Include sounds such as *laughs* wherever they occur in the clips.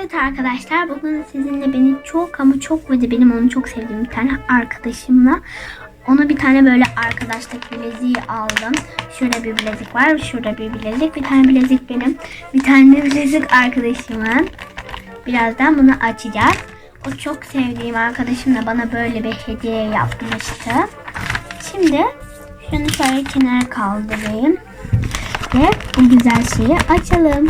Evet arkadaşlar bugün sizinle beni çok ama çok ve de benim onu çok sevdiğim bir tane arkadaşımla ona bir tane böyle arkadaşlık bileziği aldım. Şurada bir bilezik var, şurada bir bilezik. Bir tane bilezik benim, bir tane bilezik arkadaşımın. Birazdan bunu açacağız. O çok sevdiğim arkadaşım da bana böyle bir hediye yapmıştı. Şimdi şunu şöyle kenara kaldırayım. Ve bu güzel şeyi açalım.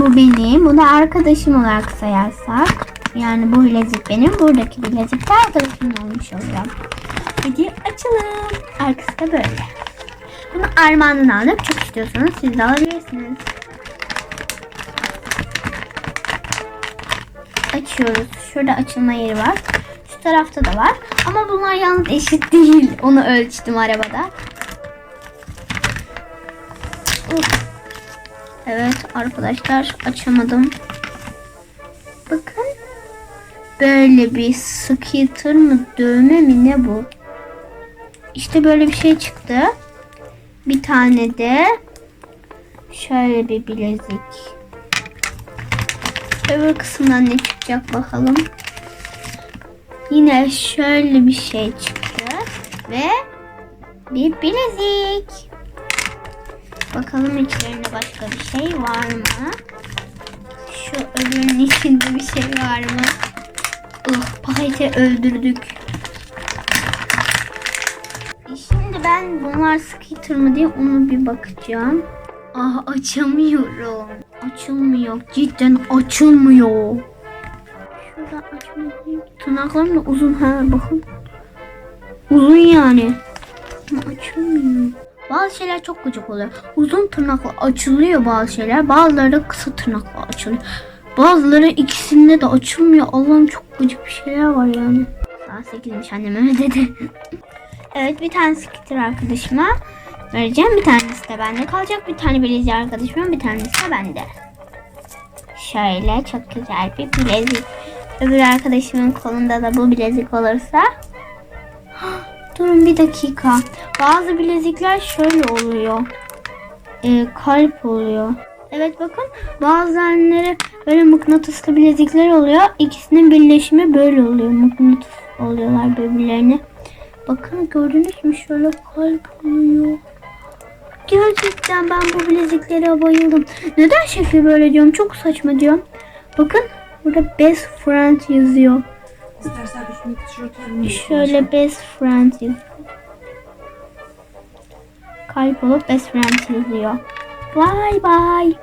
Bu benim, bu da arkadaşım olarak sayarsak. Yani bu bilezik benim, buradaki bilezik de arkadaşımın olmuş oluyor. Hadi açalım. Arkası da böyle. Bunu Armağan'dan aldım. Çok istiyorsanız siz de alabilirsiniz. Açıyoruz. Şurada açılma yeri var. Şu tarafta da var. Ama bunlar yalnız eşit *laughs* değil. Onu ölçtüm arabada. Uf. Evet arkadaşlar açamadım. Bakın. Böyle bir skater mı dövme mi ne bu? İşte böyle bir şey çıktı. Bir tane de şöyle bir bilezik. Öbür kısımdan ne çıkacak bakalım. Yine şöyle bir şey çıktı. Ve bir bilezik. Bakalım içlerinde başka bir şey var mı? Şu öbürünün içinde bir şey var mı? Ih, paketi öldürdük. E Şimdi ben bunlar skater mı diye onu bir bakacağım. Ah açamıyorum. Açılmıyor. Cidden açılmıyor. Şurada açmayayım. Tırnaklarım da uzun ha bakın. Uzun yani. Ama açılmıyor. Bazı şeyler çok gıcık oluyor. Uzun tırnakla açılıyor bazı şeyler. Bazıları kısa tırnakla açılıyor. Bazıları ikisinde de açılmıyor. Allah'ım çok gıcık bir şeyler var yani. Saat 8'miş annem öyle dedi. *laughs* evet bir tane skater arkadaşıma vereceğim. Bir tanesi de bende kalacak. Bir tane bilezik arkadaşıma bir tanesi de bende. Şöyle çok güzel bir bilezik. Öbür arkadaşımın kolunda da bu bilezik olursa Durun bir dakika. Bazı bilezikler şöyle oluyor. Ee, kalp oluyor. Evet bakın bazıları böyle mıknatıslı bilezikler oluyor. İkisinin birleşimi böyle oluyor. Mıknatıs oluyorlar birbirlerine. Bakın gördünüz mü şöyle kalp oluyor. Gerçekten ben bu bileziklere bayıldım. Neden şekli böyle diyorum? Çok saçma diyorum. Bakın burada best friend yazıyor. İstersen üstüne tişörtlerini Şöyle best friend yazıyor. Kalp olup best friend yazıyor. Bye bye.